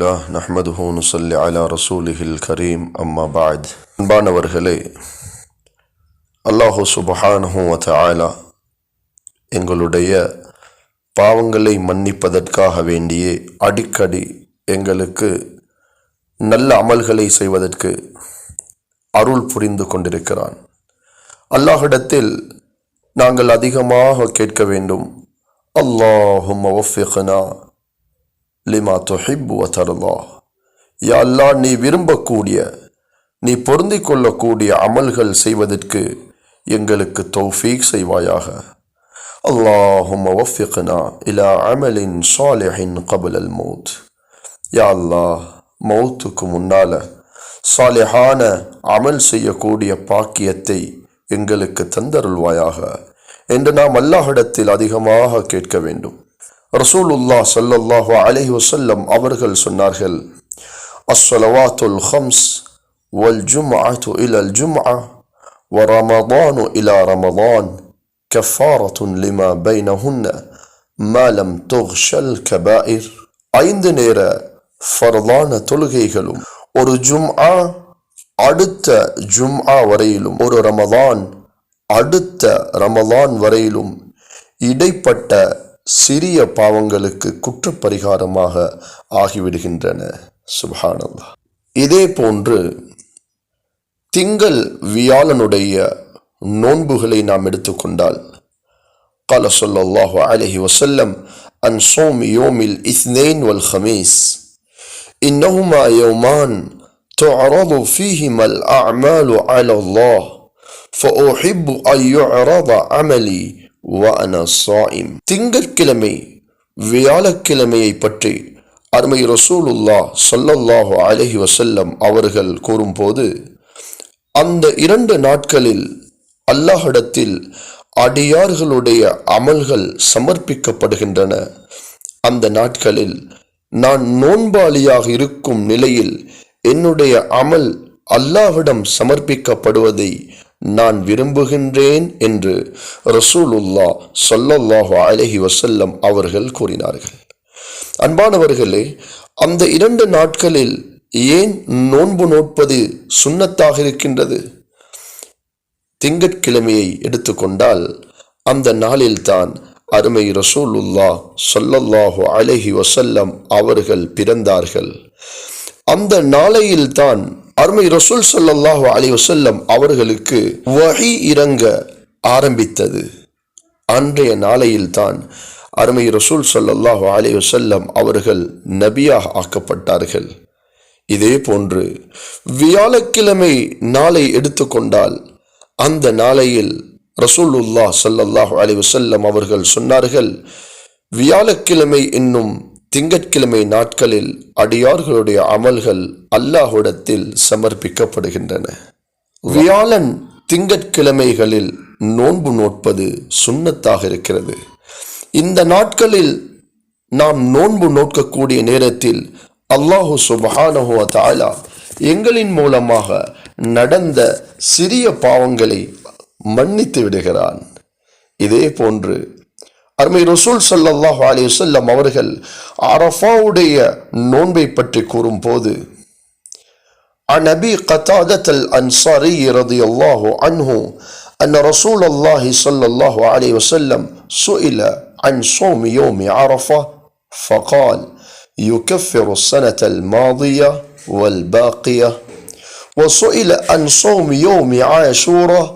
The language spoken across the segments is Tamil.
அலமதுல்லா நஹ்மதுஹூனு சொல்லி அலா ரசூலிஹில் கரீம். அம்மா பாத் அன்பானவர்களே அல்லாஹு சுபஹானஹூ வத ஆலா எங்களுடைய பாவங்களை மன்னிப்பதற்காக வேண்டியே அடிக்கடி எங்களுக்கு நல்ல அமல்களை செய்வதற்கு அருள் புரிந்து கொண்டிருக்கிறான். அல்லாஹிடத்தில் நாங்கள் அதிகமாக கேட்க வேண்டும். அல்லாஹும் ஒஃபிகனா லிமா துஹிப் வ யா அல்லாஹ் நீ விரும்பக்கூடிய நீ பொருந்திக் கொள்ளக்கூடிய அமல்கள் செய்வதற்கு எங்களுக்கு தௌஃபீக் செய்வாயாக. அல்லாஹும் வஃபிக்னா இலா அமலின் சாலிஹின் கபுல் அல் மௌத். யா அல்லாஹ் மௌத்துக்கு முன்னால் சாலிஹான அமல் செய்யக்கூடிய பாக்கியத்தை எங்களுக்கு தந்தருள்வாயாக. என்று நாம் அல்லாஹிடத்தில் அதிகமாக கேட்க வேண்டும். ரசூலுல்லா சல்லல்லாஹு அலஹி வசல்லம் அவர்கள் சொன்னார்கள் அஸ்வலவாத்துல் ஹம்ஸ் வல் ஜும்அத்து ஜும் ஜும்அ வ ரமதானு இலா ரமதான் கஃபாரத்துன் லிமா பைனஹுன்ன மாலம் துஹ்ஷல் கபாயிர். ஐந்து நேர ஃபர்தான தொழுகைகளும் ஒரு ஜும் ஜும்ஆ அடுத்த ஜும் ஜும்ஆ வரையிலும் ஒரு ரமதான் அடுத்த ரமதான் வரையிலும் இடைப்பட்ட சிறிய பாவங்களுக்கு குற்றப்பரிகாரமாக ஆகிவிடுகின்றன சுபஹானல்லாஹ் இதே போன்று திங்கள் வியாழனுடைய நோன்புகளை நாம் எடுத்துக்கொண்டால் قال صلى الله عليه وسلم عن صوم يوم الاثنين والخميس إنهما يومان تعرض فيهما الأعمال على الله فأحب أن يعرض عملي சாயிம். திங்கட்கிழமை வியாழக்கிழமையை பற்றி அருமை ரசூலுல்லா சொல்லல்லாஹு அலஹி வசல்லம் அவர்கள் கூறும்போது அந்த இரண்டு நாட்களில் அல்லாஹிடத்தில் அடியார்களுடைய அமல்கள் சமர்ப்பிக்கப்படுகின்றன. அந்த நாட்களில் நான் நோன்பாளியாக இருக்கும் நிலையில் என்னுடைய அமல் அல்லாஹிடம் சமர்ப்பிக்கப்படுவதை நான் விரும்புகின்றேன் என்று ரசூலுல்லா சொல்லல்லாஹு அலஹி வசல்லம் அவர்கள் கூறினார்கள். அன்பானவர்களே அந்த இரண்டு நாட்களில் ஏன் நோன்பு நோட்பது சுண்ணத்தாக இருக்கின்றது? திங்கட்கிழமையை எடுத்துக்கொண்டால் அந்த நாளில்தான் அருமை ரசூலுல்லா சொல்லல்லாஹு அலஹி வசல்லம் அவர்கள் பிறந்தார்கள். அந்த நாளையில்தான் அருமை ரசூல் சல்லாஹு அலி வசல்லம் அவர்களுக்கு வகி இறங்க ஆரம்பித்தது. அன்றைய நாளையில்தான் அருமை ரசூல் சல்லாஹு அலி வசல்லம் அவர்கள் நபியாக ஆக்கப்பட்டார்கள். இதே போன்று வியாழக்கிழமை நாளை எடுத்துக்கொண்டால் அந்த நாளையில் ரசூலுல்லா சல்லல்லாஹு அலி வசல்லம் அவர்கள் சொன்னார்கள் வியாழக்கிழமை என்னும் திங்கட்கிழமை நாட்களில் அடியார்களுடைய அமல்கள் அல்லாஹுடத்தில் சமர்ப்பிக்கப்படுகின்றன. வியாழன் திங்கட்கிழமைகளில் நோன்பு நோட்பது சுண்ணத்தாக இருக்கிறது. இந்த நாட்களில் நாம் நோன்பு நோக்கக்கூடிய நேரத்தில் அல்லாஹு சுபஹானஹு தாலா எங்களின் மூலமாக நடந்த சிறிய பாவங்களை மன்னித்து விடுகிறான். இதே போன்று அருமை ரசூல் சல்லாஹூ அலி வல்லம் அவர்கள் அரஃபாவுடைய நோன்பை பற்றி கூறும்போது عن أبي قتادة الأنصاري رضي الله عنه أن رسول الله صلى الله عليه وسلم سئل عن صوم يوم عرفة فقال يكفر السنة الماضية والباقية وسئل عن صوم يوم عاشوراء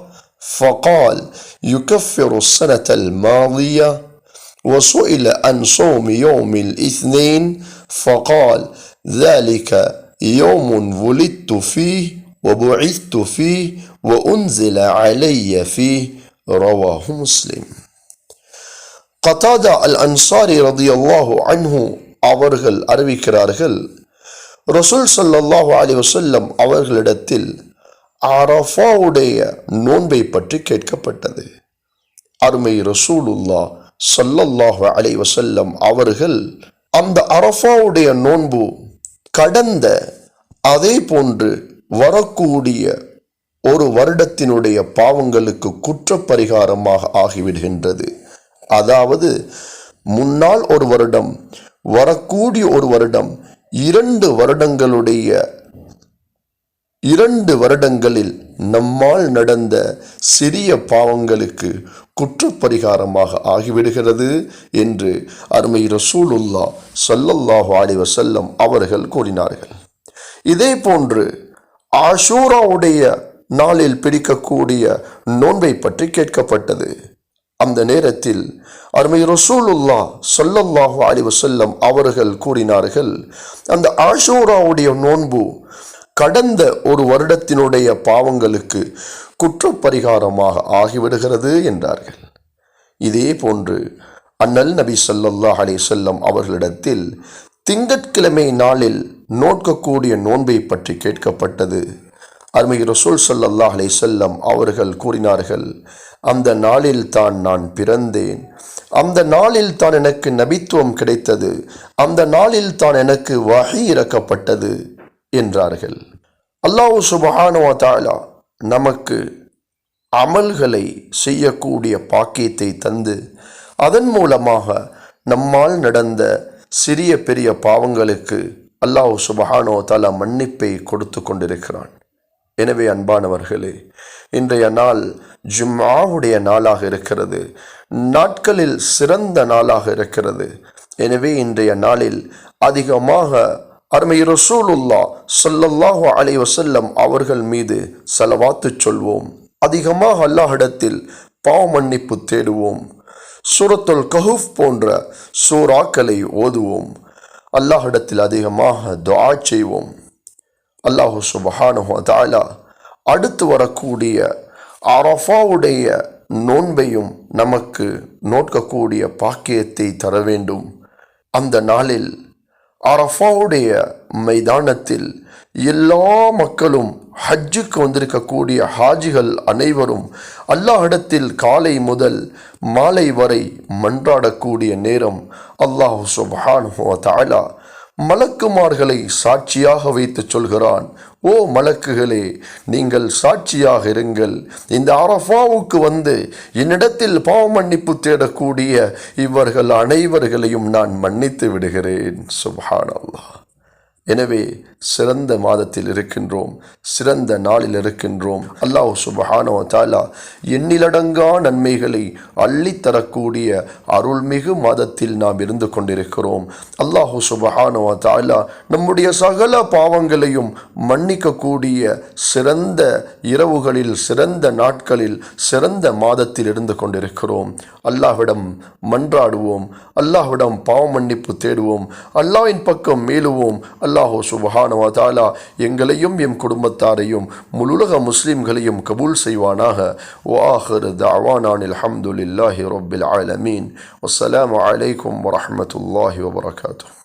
فقال يكفر السنة الماضية وسئل عن صوم يوم الاثنين فقال ذلك يوم ولدت فيه وبعثت فيه وأنزل علي فيه رواه مسلم قتادة الأنصاري رضي الله عنه அவர்கள் அறிவிக்கிறார்கள் ரசூல் சல்லாஹூ அலி வசல்லம் அவர்களிடத்தில் அரஃபாவுடைய நோன்பை பற்றி கேட்கப்பட்டது அருமை ரசூலுல்லா சொல்லல்லாஹ் அலை வசல்லம் அவர்கள் அந்த அரஃபாவுடைய நோன்பு கடந்த அதே போன்று வரக்கூடிய ஒரு வருடத்தினுடைய பாவங்களுக்கு குற்ற பரிகாரமாக ஆகிவிடுகின்றது. அதாவது முன்னால் ஒரு வருடம் வரக்கூடிய ஒரு வருடம் இரண்டு வருடங்களுடைய இரண்டு வருடங்களில் நம்மால் நடந்த சிறிய பாவங்களுக்கு குற்றப்பரிகாரமாக ஆகிவிடுகிறது என்று அருமை ரசூலுல்லா சல்லல்லாஹு அலி வசல்லம் அவர்கள் கூறினார்கள். இதே போன்று ஆஷூராவுடைய நாளில் பிடிக்கக்கூடிய நோன்பை பற்றி கேட்கப்பட்டது. அந்த நேரத்தில் அருமை ரசூலுல்லா சொல்லல்லாஹு அலி வசல்லம் அவர்கள் கூறினார்கள் அந்த ஆஷூராவுடைய நோன்பு கடந்த ஒரு வருடத்தினுடைய பாவங்களுக்கு குற்றப்பரிகாரமாக ஆகிவிடுகிறது என்றார்கள். இதே போன்று அண்ணல் நபி ஸல்லல்லாஹு அலே செல்லம் அவர்களிடத்தில் திங்கட்கிழமை நாளில் நோட்கக்கூடிய நோன்பை பற்றி கேட்கப்பட்டது. அருமை ரசூல் ஸல்லல்லாஹு அலே செல்லம் அவர்கள் கூறினார்கள் அந்த நாளில் தான் நான் பிறந்தேன். அந்த நாளில் தான் எனக்கு நபித்துவம் கிடைத்தது. அந்த நாளில் தான் எனக்கு வகை இறக்கப்பட்டது. என்றார்கள். அல்லாஹ் சுபஹானுவா தாலா நமக்கு அமல்களை செய்யக்கூடிய பாக்கியத்தை தந்து அதன் மூலமாக நம்மால் நடந்த சிறிய பெரிய பாவங்களுக்கு அல்லாஹ் சுபஹானோ தலா மன்னிப்பை கொடுத்து கொண்டிருக்கிறான். எனவே அன்பானவர்களே இன்றைய நாள் ஜும்மாவுடைய நாளாக இருக்கிறது. நாட்களில் சிறந்த நாளாக இருக்கிறது. எனவே இன்றைய நாளில் அதிகமாக அருமை ரசூலுல்லா சொல்லல்லாஹு அலை வசல்லம் அவர்கள் மீது செலவாத்து சொல்வோம். அதிகமாக அல்லாஹிடத்தில் பாவ மன்னிப்பு தேடுவோம். சூரத்துல் கஹூஃப் போன்ற சூறாக்களை ஓதுவோம். அல்லாஹிடத்தில் அதிகமாக துவா செய்வோம். அல்லாஹு சுபஹானஹு தஆலா அடுத்து வரக்கூடிய அரஃபாவுடைய நோன்பையும் நமக்கு நோட்கக்கூடிய பாக்கியத்தை தர வேண்டும். அந்த நாளில் அரஃபாவுடைய மைதானத்தில் எல்லா மக்களும் ஹஜ்ஜுக்கு வந்திருக்கக்கூடிய ஹாஜிகள் அனைவரும் அல்லாஹிடத்தில் காலை முதல் மாலை வரை மன்றாடக்கூடிய நேரம் அல்லாஹு சுப்ஹானஹு ஹோ தாலா மலக்குமார்களை சாட்சியாக வைத்து சொல்கிறான். ஓ மலக்குகளே நீங்கள் சாட்சியாக இருங்கள். இந்த அரஃபாவுக்கு வந்து என்னிடத்தில் பாவ மன்னிப்பு தேடக்கூடிய இவர்கள் அனைவர்களையும் நான் மன்னித்து விடுகிறேன். சுபானல்லா எனவே சிறந்த மாதத்தில் இருக்கின்றோம் சிறந்த நாளில் இருக்கின்றோம். அல்லாஹ் சுபஹானோ தாலா எண்ணிலடங்கா நன்மைகளை அள்ளித்தரக்கூடிய அருள்மிகு மாதத்தில் நாம் இருந்து கொண்டிருக்கிறோம். அல்லாஹு சுபஹானோ தாலா நம்முடைய சகல பாவங்களையும் மன்னிக்கக்கூடிய சிறந்த இரவுகளில் சிறந்த நாட்களில் சிறந்த மாதத்தில் இருந்து கொண்டிருக்கிறோம். அல்லாஹ்விடம் மன்றாடுவோம். அல்லாஹ்விடம் பாவ மன்னிப்பு தேடுவோம். அல்லாஹின் பக்கம் மேலுவோம். அல்லாஹோ சுபஹானவா தாலா எங்களையும் எம் குடும்பத்தாரையும் முழுலக முஸ்லிம்களையும் கபூல் செய்வானாக வாஹர் தாவானான் அல்ஹம்துலில்லாஹி ரப்பில் ஆலமீன் வஸ்ஸலாமு அலைக்கும் வரஹ்மத்துல்லாஹி வபரகாத்துஹ்